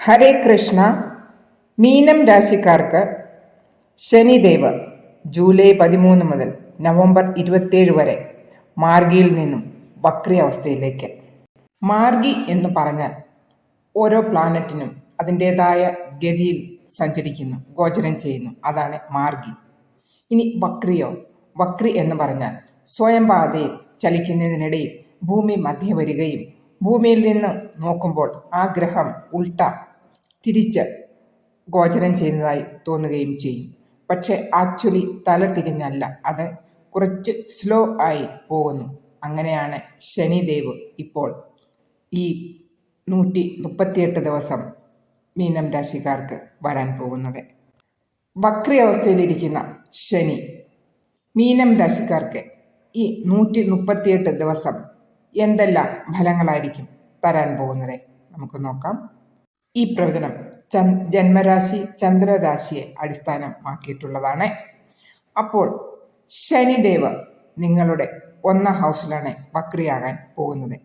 ഹരേ കൃഷ്ണ മീനം രാശിക്കാർക്ക് ശനിദേവ് ജൂലൈ പതിമൂന്ന് മുതൽ നവംബർ ഇരുപത്തേഴ് വരെ മാർഗിയിൽ നിന്നും വക്രി അവസ്ഥയിലേക്ക് മാർഗി എന്ന് പറഞ്ഞാൽ ഓരോ പ്ലാനറ്റിനും അതിന്റേതായ ഗതിയിൽ സഞ്ചരിക്കുന്നു ഗോചരം ചെയ്യുന്നു. അതാണ് മാർഗി. ഇനി വക്രിയോ വക്രി എന്ന് പറഞ്ഞാൽ സ്വയം പാതയിൽ ചലിക്കുന്നതിനിടയിൽ ഭൂമി മധ്യ വരികയും ഭൂമിയിൽ നിന്ന് നോക്കുമ്പോൾ ആ ഗ്രഹം ഉൾട്ട തിരിച്ച് ഗോചരം ചെയ്യുന്നതായി തോന്നുകയും ചെയ്യും. പക്ഷെ ആക്ച്വലി തല തിരിഞ്ഞല്ല. അത് കുറച്ച് സ്ലോ ആയി പോകുന്നു. അങ്ങനെയാണ് ശനിദേവ് ഇപ്പോൾ ഈ നൂറ്റി മുപ്പത്തിയെട്ട് ദിവസം മീനം രാശിക്കാർക്ക് വരാൻ പോകുന്നത്. വക്രി അവസ്ഥയിലിരിക്കുന്ന ശനി മീനം രാശിക്കാർക്ക് ഈ നൂറ്റി മുപ്പത്തിയെട്ട് ദിവസം എന്തെല്ലാം ഫലങ്ങളായിരിക്കും തരാൻ പോകുന്നത്? നമുക്ക് നോക്കാം. ഈ പ്രവചനം ജന്മരാശി ചന്ദ്രരാശിയെ അടിസ്ഥാനമാക്കിയിട്ടുള്ളതാണ്. അപ്പോൾ ശനിദേവ് നിങ്ങളുടെ ഒന്നാം ഹൗസിലാണ് വക്രിയാകാൻ പോകുന്നത്.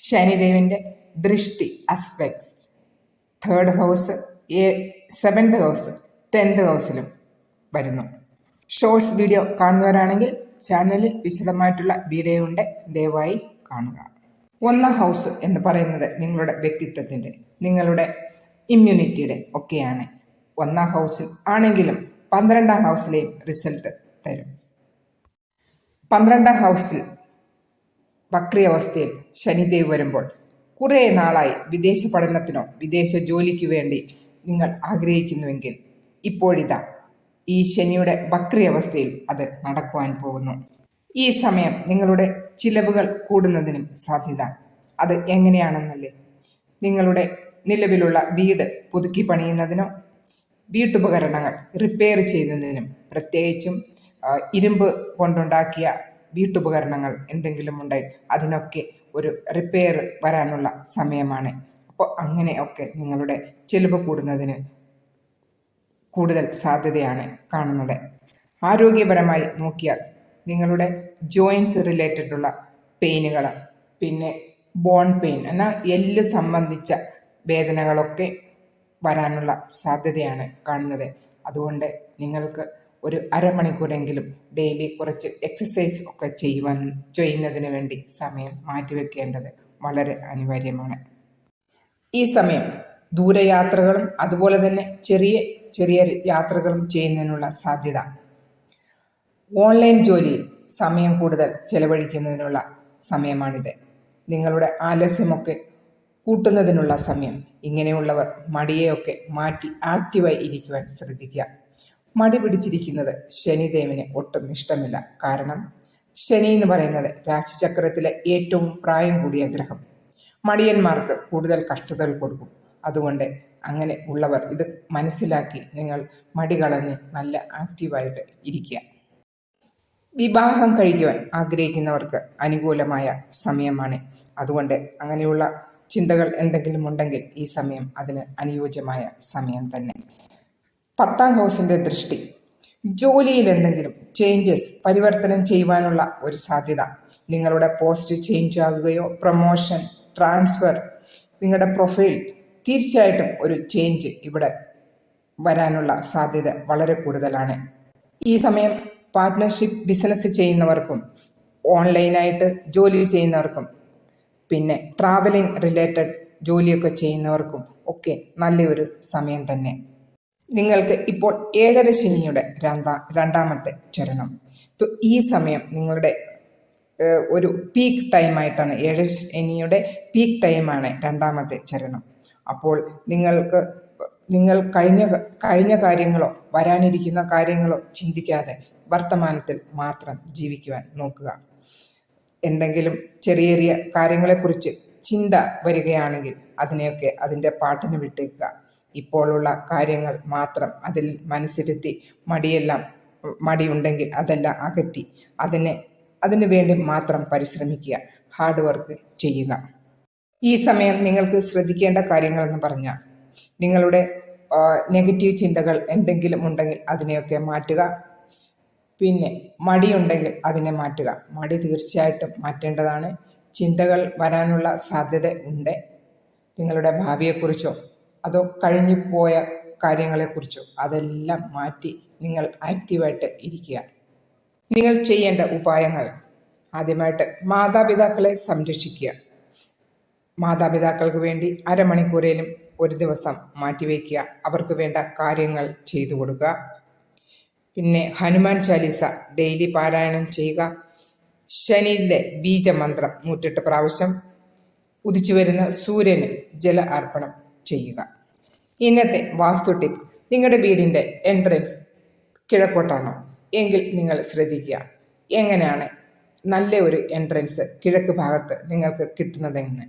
ശനിദേവിന്റെ ദൃഷ്ടി അസ്പെക്ട്സ് തേർഡ് ഹൗസ് ഏ സെവൻത് ഹൗസ് ടെൻത്ത് ഹൗസിലും വരുന്നു. ഷോർട്സ് വീഡിയോ കാണുന്നവരാണെങ്കിൽ ചാനലിൽ വിശദമായിട്ടുള്ള വീഡിയോ ഉണ്ട്. ദയവായി കാണുക. ഒന്നാം ഹൗസ് എന്ന് പറയുന്നത് നിങ്ങളുടെ വ്യക്തിത്വത്തിന്റെ നിങ്ങളുടെ ഇമ്മ്യൂണിറ്റിയുടെ ഒക്കെയാണ്. ഒന്നാം ഹൗസിൽ ആണെങ്കിലും പന്ത്രണ്ടാം ഹൗസിലെയും റിസൾട്ട് തരും. പന്ത്രണ്ടാം ഹൗസിൽ വക്രിയവസ്ഥയിൽ ശനിദേവ് വരുമ്പോൾ കുറേ നാളായി വിദേശ പഠനത്തിനോ വിദേശ ജോലിക്ക് വേണ്ടി നിങ്ങൾ ആഗ്രഹിക്കുന്നുവെങ്കിൽ ഇപ്പോഴിതാ ഈ ശനിയുടെ വക്രിയവസ്ഥയിൽ അത് നടക്കുവാൻ പോകുന്നു. ഈ സമയം നിങ്ങളുടെ ചിലവുകൾ കൂടുന്നതിനും സാധ്യത. അത് എങ്ങനെയാണെന്നല്ലേ? നിങ്ങളുടെ നിലവിലുള്ള വീട് പുതുക്കി പണിയുന്നതിനോ വീട്ടുപകരണങ്ങൾ റിപ്പയർ ചെയ്യുന്നതിനും പ്രത്യേകിച്ചും ഇരുമ്പ് കൊണ്ടുണ്ടാക്കിയ വീട്ടുപകരണങ്ങൾ എന്തെങ്കിലും ഉണ്ടെങ്കിൽ അതിനൊക്കെ ഒരു റിപ്പയർ വരാനുള്ള സമയമാണ്. അപ്പോൾ അങ്ങനെയൊക്കെ നിങ്ങളുടെ ചിലവ് കൂടുന്നതിന് കൂടുതൽ സാധ്യതയാണ് കാണുന്നത്. ആരോഗ്യപരമായി നോക്കിയാൽ നിങ്ങളുടെ ജോയിൻസ് റിലേറ്റഡ് ഉള്ള പെയിനുകൾ പിന്നെ ബോൺ പെയിൻ എന്നാൽ എല്ല് സംബന്ധിച്ച വേദനകളൊക്കെ വരാനുള്ള സാധ്യതയാണ് കാണുന്നത്. അതുകൊണ്ട് നിങ്ങൾക്ക് ഒരു അരമണിക്കൂറെങ്കിലും ഡെയിലി കുറച്ച് എക്സസൈസ് ഒക്കെ ചെയ്യുവാൻ ചെയ്യുന്നതിന് വേണ്ടി സമയം മാറ്റിവെക്കേണ്ടത് വളരെ അനിവാര്യമാണ്. ഈ സമയം ദൂരയാത്രകളും അതുപോലെ തന്നെ ചെറിയ ചെറിയ യാത്രകളും ചെയ്യുന്നതിനുള്ള സാധ്യത ഓൺലൈൻ ജോലി സമയം കൂടുതൽ ചെലവഴിക്കുന്നതിനുള്ള സമയമാണിത്. നിങ്ങളുടെ ആലസ്യമൊക്കെ കൂട്ടുന്നതിനുള്ള സമയം. ഇങ്ങനെയുള്ളവർ മടിയെയൊക്കെ മാറ്റി ആക്റ്റീവായി ഇരിക്കുവാൻ ശ്രദ്ധിക്കുക. മടി പിടിച്ചിരിക്കുന്നത് ശനിദേവന് ഒട്ടും ഇഷ്ടമില്ല. കാരണം ശനി എന്ന് പറയുന്നത് രാശിചക്രത്തിലെ ഏറ്റവും പ്രായം കൂടിയ ഗ്രഹം. മടിയന്മാർക്ക് കൂടുതൽ കഷ്ടതകൾ കൊടുക്കും. അതുകൊണ്ട് അങ്ങനെ ഉള്ളവർ ഇത് മനസ്സിലാക്കി നിങ്ങൾ മടി കളഞ്ഞ് നല്ല ആക്റ്റീവായിട്ട് ഇരിക്കുക. വിവാഹം കഴിക്കുവാൻ ആഗ്രഹിക്കുന്നവർക്ക് അനുകൂലമായ സമയമാണ്. അതുകൊണ്ട് അങ്ങനെയുള്ള ചിന്തകൾ എന്തെങ്കിലും ഉണ്ടെങ്കിൽ ഈ സമയം അതിന് അനുയോജ്യമായ സമയം തന്നെ. പത്താം ഹൗസിന്റെ ദൃഷ്ടി. ജോലിയിൽ എന്തെങ്കിലും ചേഞ്ചസ് പരിവർത്തനം ചെയ്യുവാനുള്ള ഒരു സാധ്യത. നിങ്ങളുടെ പോസ്റ്റ് ചേഞ്ച് ആകുകയോ പ്രൊമോഷൻ ട്രാൻസ്ഫർ നിങ്ങളുടെ പ്രൊഫൈൽ തീർച്ചയായിട്ടും ഒരു ചേഞ്ച് ഇവിടെ വരാനുള്ള സാധ്യത വളരെ കൂടുതലാണ്. ഈ സമയം പാർട്ട്ണർഷിപ്പ് ബിസിനസ് ചെയ്യുന്നവർക്കും ഓൺലൈനായിട്ട് ജോലി ചെയ്യുന്നവർക്കും പിന്നെ ട്രാവലിംഗ് റിലേറ്റഡ് ജോലിയൊക്കെ ചെയ്യുന്നവർക്കും ഒക്കെ നല്ലൊരു സമയം തന്നെ. നിങ്ങൾക്ക് ഇപ്പോൾ ഏഴര ശനിയുടെ രണ്ടാ രണ്ടാമത്തെ ചരണം. ഈ സമയം നിങ്ങളുടെ ഒരു പീക്ക് ടൈമായിട്ടാണ് ഏഴര ശനിയുടെ പീക്ക് ടൈമാണ് രണ്ടാമത്തെ ചരണം. അപ്പോൾ നിങ്ങൾക്ക് നിങ്ങൾ കഴിഞ്ഞ കഴിഞ്ഞ കാര്യങ്ങളോ വരാനിരിക്കുന്ന കാര്യങ്ങളോ ചിന്തിക്കാതെ വർത്തമാനത്തിൽ മാത്രം ജീവിക്കുവാൻ നോക്കുക. എന്തെങ്കിലും ചെറിയ ചെറിയ കാര്യങ്ങളെക്കുറിച്ച് ചിന്ത വരികയാണെങ്കിൽ അതിനെയൊക്കെ അതിന്റെ പാട്ടിന് വിട്ടേക്കുക. ഇപ്പോഴുള്ള കാര്യങ്ങൾ മാത്രം അതിൽ മനസ്സിരുത്തി മടിയെല്ലാം മടിയുണ്ടെങ്കിൽ അതെല്ലാം അകറ്റി അതിനെ അതിനു വേണ്ടി മാത്രം പരിശ്രമിക്കുക. ഹാർഡ് വർക്ക് ചെയ്യുക. ഈ സമയം നിങ്ങൾക്ക് ശ്രദ്ധിക്കേണ്ട കാര്യങ്ങളെന്ന് പറഞ്ഞാൽ നിങ്ങളുടെ നെഗറ്റീവ് ചിന്തകൾ എന്തെങ്കിലും ഉണ്ടെങ്കിൽ അതിനെയൊക്കെ മാറ്റുക. പിന്നെ മടിയുണ്ടെങ്കിൽ അതിനെ മാറ്റുക. മടി തീർച്ചയായിട്ടും മാറ്റേണ്ടതാണ്. ചിന്തകൾ വരാനുള്ള സാധ്യത ഉണ്ട്. നിങ്ങളുടെ ഭാവിയെക്കുറിച്ചോ അതോ കഴിഞ്ഞു പോയ കാര്യങ്ങളെക്കുറിച്ചോ അതെല്ലാം മാറ്റി നിങ്ങൾ ആക്റ്റീവായിട്ട് ഇരിക്കുക. നിങ്ങൾ ചെയ്യേണ്ട ഉപായങ്ങൾ. ആദ്യമായിട്ട് മാതാപിതാക്കളെ സംരക്ഷിക്കുക. മാതാപിതാക്കൾക്ക് വേണ്ടി അരമണിക്കൂറേലും ഒരു ദിവസം മാറ്റിവെക്കുക. അവർക്ക് വേണ്ട കാര്യങ്ങൾ ചെയ്തു കൊടുക്കുക. പിന്നെ ഹനുമാൻ ചാലീസ ഡെയിലി പാരായണം ചെയ്യുക. ശനിയിലെ ബീജമന്ത്രം നൂറ്റെട്ട് പ്രാവശ്യം ഉദിച്ചു വരുന്ന സൂര്യന് ജല അർപ്പണം ചെയ്യുക. ഇന്നത്തെ വാസ്തു ടിപ്പ്. നിങ്ങളുടെ വീടിന്റെ എൻട്രൻസ് കിഴക്കോട്ടാണോ? എങ്കിൽ നിങ്ങൾ ശ്രദ്ധിക്കുക. എങ്ങനെയാണ് നല്ല ഒരു എൻട്രൻസ് കിഴക്ക് ഭാഗത്ത് നിങ്ങൾക്ക് കിട്ടുന്നതെന്ന്.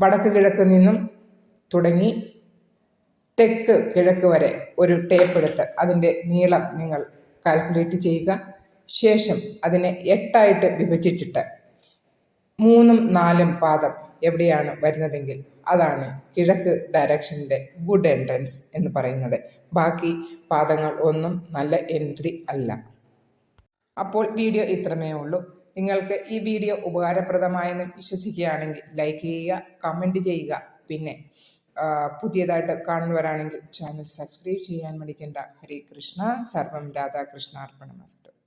വടക്ക് കിഴക്ക് നിന്നും തുടങ്ങി തെക്ക് കിഴക്ക് വരെ ഒരു ടേപ്പ് എടുത്ത് അതിന്റെ നീളം നിങ്ങൾ കാൽക്കുലേറ്റ് ചെയ്യുക. ശേഷം അതിനെ എട്ടായിട്ട് വിഭജിച്ചിട്ട് മൂന്നും നാലും പാദം എവിടെയാണ് വരുന്നതെങ്കിൽ അതാണ് കിഴക്ക് ഡയറക്ഷന്റെ ഗുഡ് എൻട്രൻസ് എന്ന് പറയുന്നത്. ബാക്കി പാദങ്ങൾ ഒന്നും നല്ല എൻട്രി അല്ല. അപ്പോൾ വീഡിയോ ഇത്രമേ ഉള്ളൂ. നിങ്ങൾക്ക് ഈ വീഡിയോ ഉപകാരപ്രദമായെന്ന് വിശ്വസിക്കുകയാണെങ്കിൽ ലൈക്ക് ചെയ്യുക കമന്റ് ചെയ്യുക പിന്നെ പുതിയതായിട്ട് കാണുന്നവരാണെങ്കിൽ ചാനൽ സബ്സ്ക്രൈബ് ചെയ്യാൻ മടിക്കേണ്ട. ഹരേ കൃഷ്ണ. സർവം രാധാകൃഷ്ണാർപ്പണമസ്തു